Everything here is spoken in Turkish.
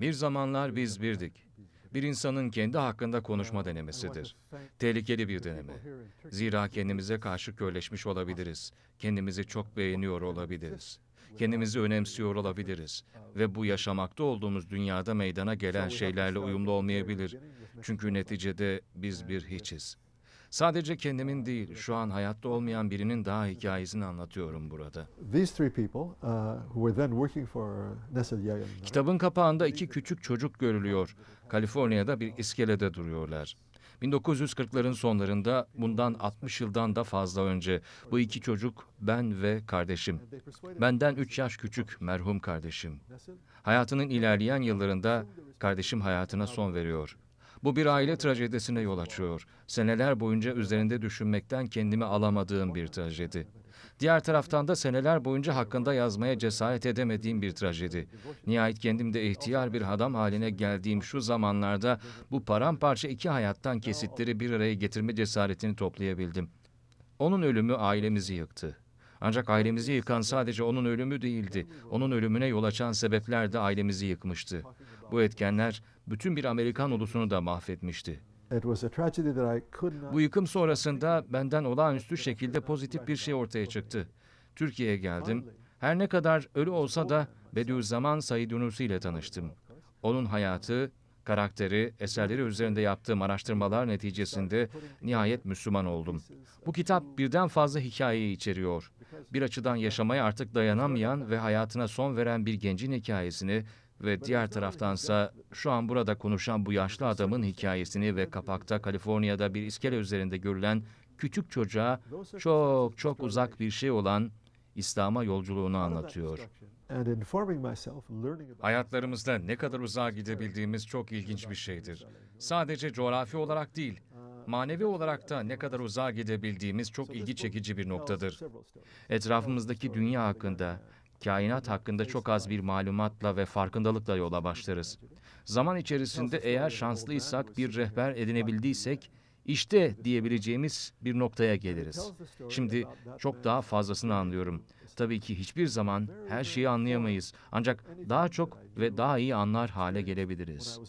Bir zamanlar biz birdik. Bir insanın kendi hakkında konuşma denemesidir. Tehlikeli bir deneme. Zira kendimize karşı körleşmiş olabiliriz. Kendimizi çok beğeniyor olabiliriz. Kendimizi önemsiyor olabiliriz. Ve bu yaşamakta olduğumuz dünyada meydana gelen şeylerle uyumlu olmayabilir. Çünkü neticede biz bir hiçiz. Sadece kendimin değil, şu an hayatta olmayan birinin daha hikayesini anlatıyorum burada. Uh. Kitabın kapağında iki küçük çocuk görülüyor. Kaliforniya'da bir iskelede duruyorlar. 1940'ların sonlarında bundan 60 yıldan da fazla önce bu iki çocuk ben ve kardeşim. Benden 3 yaş küçük merhum kardeşim. Hayatının ilerleyen yıllarında kardeşim hayatına son veriyor. Bu bir aile trajedisine yol açıyor. Seneler boyunca üzerinde düşünmekten kendimi alamadığım bir trajedi. Diğer taraftan da seneler boyunca hakkında yazmaya cesaret edemediğim bir trajedi. Nihayet kendim de ihtiyar bir adam haline geldiğim şu zamanlarda bu paramparça iki hayattan kesitleri bir araya getirme cesaretini toplayabildim. Onun ölümü ailemizi yıktı. Ancak ailemizi yıkan sadece onun ölümü değildi. Onun ölümüne yol açan sebepler de ailemizi yıkmıştı. Bu etkenler bütün bir Amerikan ulusunu da mahvetmişti. Bu yıkım sonrasında benden olağanüstü şekilde pozitif bir şey ortaya çıktı. Türkiye'ye geldim. Her ne kadar ölü olsa da Bediüzzaman Said Nursi ile tanıştım. Onun hayatı, karakteri, eserleri üzerinde yaptığım araştırmalar neticesinde nihayet Müslüman oldum. Bu kitap birden fazla hikayeyi içeriyor. Bir açıdan yaşamaya artık dayanamayan ve hayatına son veren bir gencin hikayesini ve diğer taraftansa şu an burada konuşan bu yaşlı adamın hikayesini ve kapakta Kaliforniya'da bir iskele üzerinde görülen küçük çocuğa çok çok uzak bir şey olan İslam'a yolculuğunu anlatıyor. Hayatlarımızda ne kadar uzağa gidebildiğimiz çok ilginç bir şeydir. Sadece coğrafi olarak değil, manevi olarak da ne kadar uzağa gidebildiğimiz çok ilgi çekici bir noktadır. Etrafımızdaki dünya hakkında, kainat hakkında çok az bir malumatla ve farkındalıkla yola başlarız. Zaman içerisinde eğer şanslıysak, bir rehber edinebildiysek, işte diyebileceğimiz bir noktaya geliriz. Şimdi çok daha fazlasını anlıyorum. Tabii ki hiçbir zaman her şeyi anlayamayız. Ancak daha çok ve daha iyi anlar hale gelebiliriz.